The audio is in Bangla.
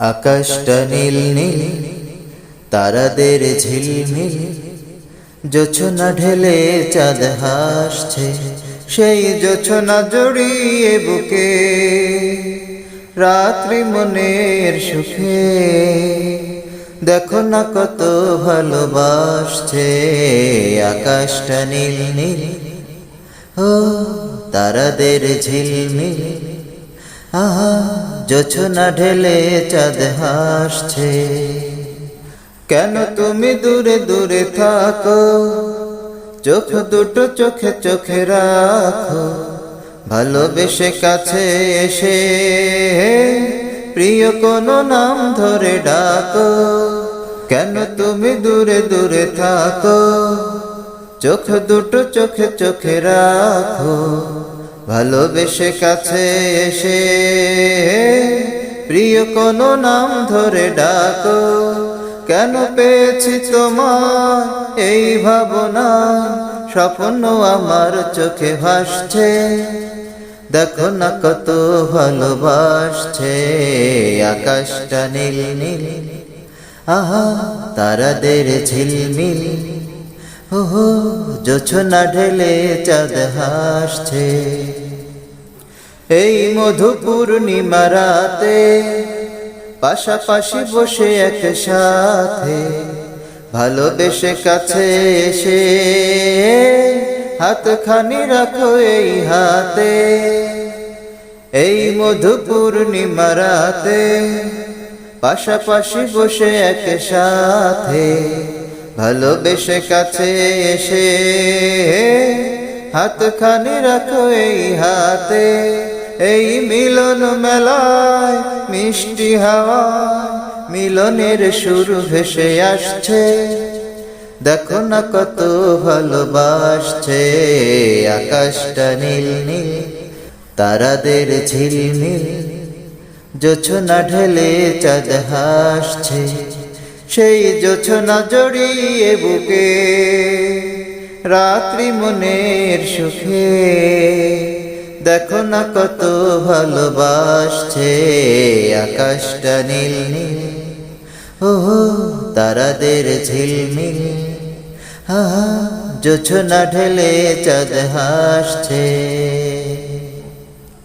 আকাশটা নীল নীল, তারাদের ঝিলমিল। জোছনা ঢেলে চাঁদ হাসছে, সেই জোছনা জড়িয়ে বুকে। রাত্রি মনের সুখে, দেখো না কত ভালোবাসছে। আকাশটা নীল নীল, ও তারাদের ঝিলমিল। আহা জোছনা ঢেলে চাঁদ হাসছে। কেন তুমি দূরে দূরে থাকো? চোখ দুটো চোখে চোখে রাখো। ভালোবেসে কাছে এসে প্রিয় কোনো নাম ধরে ডাকো। কেন তুমি দূরে দূরে থাকো? চোখ দুটো চোখে চোখে রাখো। ভালোবেসে কাছে এসে প্রিয় কোনো নাম ধরে ডাকো। কেন পেয়েছি তোমার এই ভাবনা? স্বপ্ন আমার চোখে ভাসছে। দেখো না কত ভালোবাসছে। আকাশটা নীল নীল। আহা, তারাদের ঝিলমিল। ওহো, জোছনা ঢেলে চাঁদ হাসছে। এই মধু পূর্ণিমা রাতে পাশাপাশি বসে একসাথে ভালোবেসে কাছে এসে হাতখানি রাখো এই হাতে। এই মধু পূর্ণিমা রাতে পাশাপাশি বসে একসাথে ভালোবেসে কাছে এসে হাতখানি রাখো এই হাতে। এই মিলন মেলায় মিষ্টি হাওয়া মিলনের সুর ভেসে আসছে। দেখো না কত ভালোবাসছে আকাশটা নীল নীল, তারাদের ঝিলমিল। জোছনা ঢেলে চাঁদ হাসছে। সেই জোছনা জড়িয়ে বুকে, রাত্রি মনের সুখে। দেখো না কত ভালোবাসছে আকাশটা নীল নীল ও তারাদের ঝিলমিল। আহা, জোছনা ঢেলে চাঁদ হাসছে।